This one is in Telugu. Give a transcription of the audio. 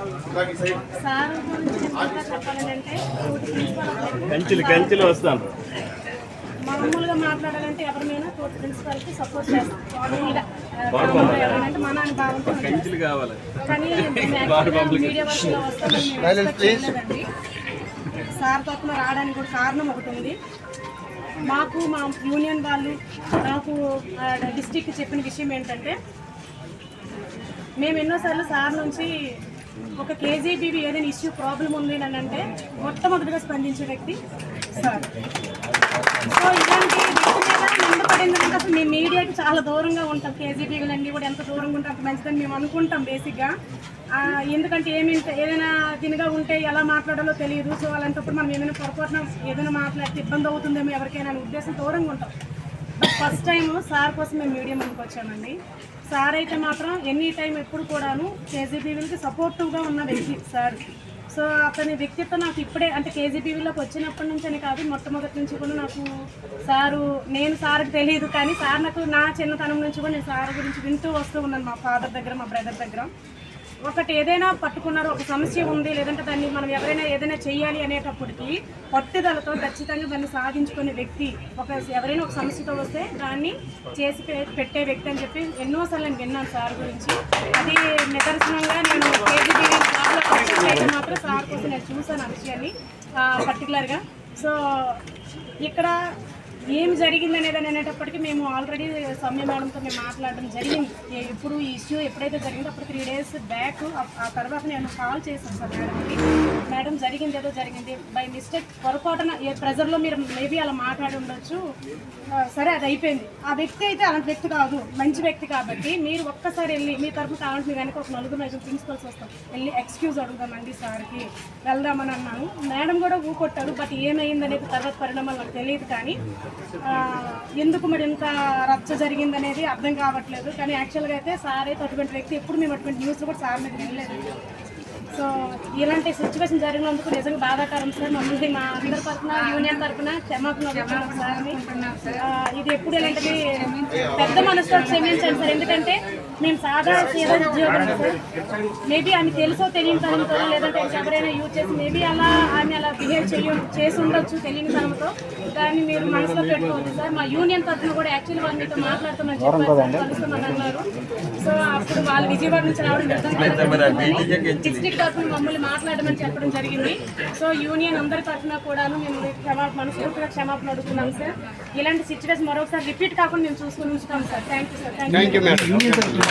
సార్ గురించి చెప్పాలంటే కంచెలు కంచెలు వస్తాను. మామూలుగా మాట్లాడాలంటే ఎవరినైనా తోటి ప్రిన్సిపల్కి సపోర్ట్ చేస్తాం. మామూలుగా ఆ, ఎవరైనా మా నాన్న బాగుంటుంది కంచెలు కావాలి. కానీ మీడియా చేయలేదండి. సార్ తరఫున రావడానికి కూడా కారణం ఒకటి ఉంది. మాకు మా యూనియన్ వాళ్ళు నాకు డిస్టిక్ చెప్పిన విషయం ఏంటంటే మేము ఎన్నోసార్లు సార్ నుంచి ఒక కేజీబీబీ ఏదైనా ఇష్యూ ప్రాబ్లం ఉంది అని అంటే మొట్టమొదటిగా స్పందించే వ్యక్తి సార్. సో ఇలాంటి వ్యక్తి అసలు మేము మీడియాకి చాలా దూరంగా ఉంటాం. కేజీబీలు అన్నీ కూడా ఎంత దూరంగా ఉంటే అంత మంచిదని మేము అనుకుంటాం బేసిక్గా. ఎందుకంటే ఏమి ఏదైనా దీనిగా ఉంటే ఎలా మాట్లాడాలో తెలియదు. సో అలాంటప్పుడు మనం ఏదైనా పొరపాటున ఏదైనా మాట్లాడితే ఇబ్బంది అవుతుందేమో ఎవరికైనా అనే ఉద్దేశం దూరంగా ఉంటాం. ఫస్ట్ టైం సార్ కోసం మేము మీడియం ముందుకు వచ్చామండి. సార్ అయితే మాత్రం ఎనీ టైం ఎప్పుడు కూడాను కేజీబీవీలకి సపోర్టివ్గా ఉన్న వ్యక్తి సార్. సో అతని వ్యక్తిత్వం నాకు ఇప్పుడే అంటే కేజీబీవీలోకి వచ్చినప్పటి నుంచి అని కాదు మొట్టమొదటి నుంచి కూడా నాకు సారు నేను సార్కి తెలియదు కానీ సార్ నాకు నా చిన్నతనం నుంచి కూడా నేను సార్ గురించి వింటూ వస్తూ ఉన్నాను మా ఫాదర్ దగ్గర మా బ్రదర్ దగ్గర. ఒకటి ఏదైనా పట్టుకున్నారు ఒక సమస్య ఉంది లేదంటే దాన్ని మనం ఎవరైనా ఏదైనా చేయాలి అనేటప్పటికి పట్టుదలతో ఖచ్చితంగా దాన్ని సాధించుకునే వ్యక్తి ఒక ఎవరైనా ఒక సమస్యతో వస్తే దాన్ని చేసి పెట్టే వ్యక్తి అని చెప్పి ఎన్నోసార్లు నేను విన్నాను సార్ గురించి. అది నిదర్శనంగా నేను కేజీబీ మాత్రం సార్ కోసం నేను చూసాను ఆ విషయాన్ని పర్టికులర్గా సో ఇక్కడ ఏం జరిగింది అనేది అనేటప్పటికీ మేము ఆల్రెడీ సమ్మె మేడంతో మేము మాట్లాడడం జరిగింది. ఇప్పుడు ఈ ఇష్యూ ఎప్పుడైతే జరిగిందో అప్పుడు త్రీ డేస్ బ్యాక్ ఆ తర్వాత నేను కాల్ చేశాను సార్ మేడంకి. మేడం జరిగింది ఏదో జరిగింది. బై మిస్టేక్ పొరపాటున ఏ ప్రెజర్లో మీరు మేబీ అలా మాట్లాడి ఉండొచ్చు. సరే అది అయిపోయింది. ఆ వ్యక్తి అయితే అలాంటి వ్యక్తి కాదు. మంచి వ్యక్తి కాబట్టి మీరు ఒక్కసారి వెళ్ళి మీ తరపు కావాలంటే మీ వెనక ఒక నలుగురు ఐదు ప్రిన్సిపల్స్ వస్తాం వెళ్ళి ఎక్స్క్యూజ్ అడుగుదామండి సార్కి. వెళ్దామని అన్నాను. మేడం కూడా ఊకొట్టాడు బట్ ఏమైంది అనేది తర్వాత పరిణామాలు నాకు తెలియదు కానీ ఎందుకు మరి ఇంత రచ్చ జరిగింది అనేది అర్థం కావట్లేదు. కానీ యాక్చువల్గా అయితే సార్ అయితే అటువంటి వ్యక్తి ఎప్పుడు మేము అటువంటి న్యూస్ కూడా సార్ మీద వెళ్ళలేదు సో ఇలాంటి సిచ్యువేషన్ జరిగినందుకు నిజంగా బాధాకరం సార్. మమ్మల్ని మా అందరి తరఫున యూనియన్ తరఫున క్షమాపణ సార్. ఇది ఎప్పుడు ఇలాంటిది పెద్ద మనసుతో క్షమించండి సార్. ఎందుకంటే మేము సాదా సీదా ఉద్యోగం సార్. మేబీ ఆమె తెలుసో తెలియని తనంతో లేదంటే ఎవరైనా యూజ్ చేసి మేబీ అలా ఆమె అలా బిహేవ్ చేయ చేసి ఉండొచ్చు తెలియని తనంతో దాన్ని మీరు మనసులో పెట్టుకోవద్దు సార్. మా యూనియన్ తరఫున కూడా యాక్చువల్లీ వాళ్ళు మీతో సార్, కలుస్తామని అన్నారు. సో అప్పుడు వాళ్ళు విజయవాడ నుంచి రావడం డిస్ట్రిక్ట్ తరఫున మమ్మల్ని మాట్లాడమని చెప్పడం జరిగింది. సో యూనియన్ అందరి తరఫున కూడాను మేము క్షమాపణ మనస్ఫూర్తిగా క్షమాపణ అడుగుతున్నాం సార్. ఇలాంటి సిచ్యువేషన్ మరొకసారి రిపీట్ కాకుండా మేము చూసుకుని ఉంచుతాం sir. Thank you sir thank you